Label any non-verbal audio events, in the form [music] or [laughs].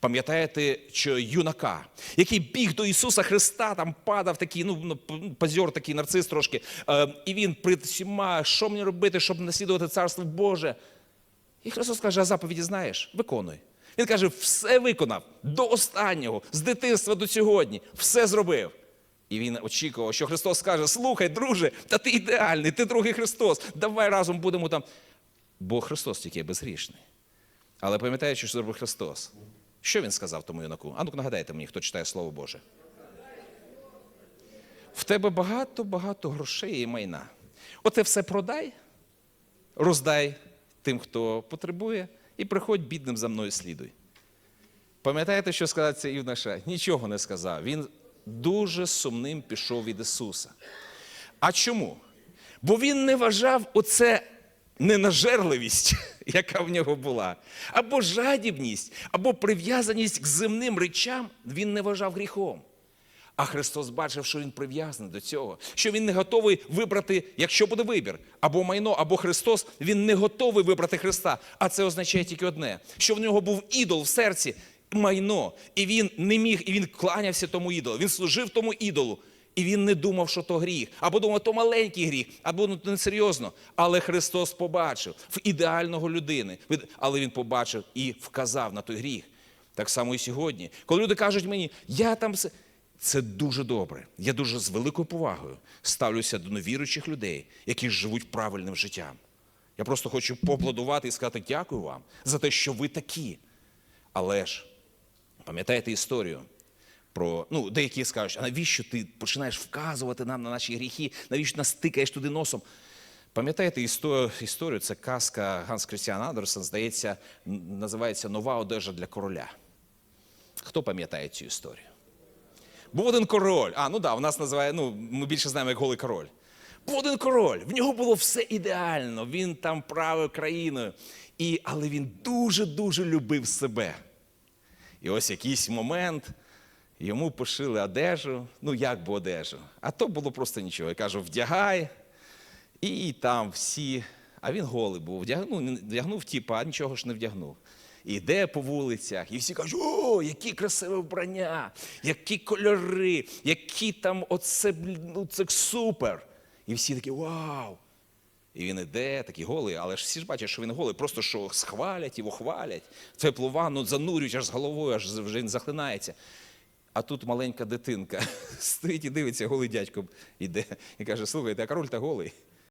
Пам'ятаєте, що юнака, який біг до Ісуса Христа, там падав такий, ну, ну, такий нарцис трошки, е, і він при всіма, що мені робити, щоб наслідувати Царство Боже? І Христос каже, а заповіді знаєш, виконуй. Він каже, все виконав до останнього, з дитинства до сьогодні, все зробив. І він очікував, що Христос скаже: слухай, друже, та ти ідеальний, ти другий Христос, давай разом будемо там. Бо Христос тільки безгрішний. Але пам'ятаючи, що зробив Христос, що він сказав тому юнаку? А ну нагадайте мені, хто читає Слово Боже. В тебе багато-багато грошей і майна. Оте все продай, роздай тим, хто потребує, і приходь бідним за мною слідуй. Пам'ятаєте, що сказав цей юноша? Нічого не сказав. Він дуже сумним пішов від Ісуса. А чому? Бо він не вважав оце ненажерливість, яка в нього була, або жадібність, або прив'язаність к земним речам він не вважав гріхом. А Христос бачив, що він прив'язаний до цього, що він не готовий вибрати, якщо буде вибір, або майно, або Христос, він не готовий вибрати Христа. А це означає тільки одне: що в нього був ідол в серці, майно, і він не міг, і він кланявся тому ідолу. Він служив тому ідолу. І він не думав, що то гріх, або думав, то маленький гріх, або ну, несерйозно. Але Христос побачив в ідеального людини, але Він побачив і вказав на той гріх. Так само і сьогодні. Коли люди кажуть мені, я там все. Це дуже добре. Я дуже з великою повагою ставлюся до невіруючих людей, які живуть правильним життям. Я просто хочу поаплодувати і сказати дякую вам за те, що ви такі. Але ж пам'ятаєте історію про ну, деякі скажуть, а навіщо ти починаєш вказувати нам на наші гріхи, навіщо нас тикаєш туди носом? Пам'ятаєте історію? Це казка Ганс Крістіан Андерсен, здається, називається Нова одежа для короля. Хто пам'ятає цю історію? Був один король. А, ну да, у нас називає, ну, ми більше знаємо, як голий король. Був один король, в нього було все ідеально, він там правив країною. І, Але він дуже-дуже любив себе. І ось якийсь момент йому пошили одежу, ну як би одежу, а то було просто нічого. Я кажу, вдягай, і там всі. А він голий був, вдягнув, ну, вдягнув тіпа, а нічого ж не вдягнув. Іде по вулицях, і всі кажуть, о, які красиве вбрання, які кольори, які там оце, ну це супер. І всі такі вау. І він іде, такий голий, але ж всі ж бачать, що він голий, просто що схвалять його хвалять. Теплу ванну занурюють аж з головою, аж він захлинається. А тут маленька дитинка [laughs] стоїть і дивиться, голий дядько йде і каже: слухайте, а король та голий.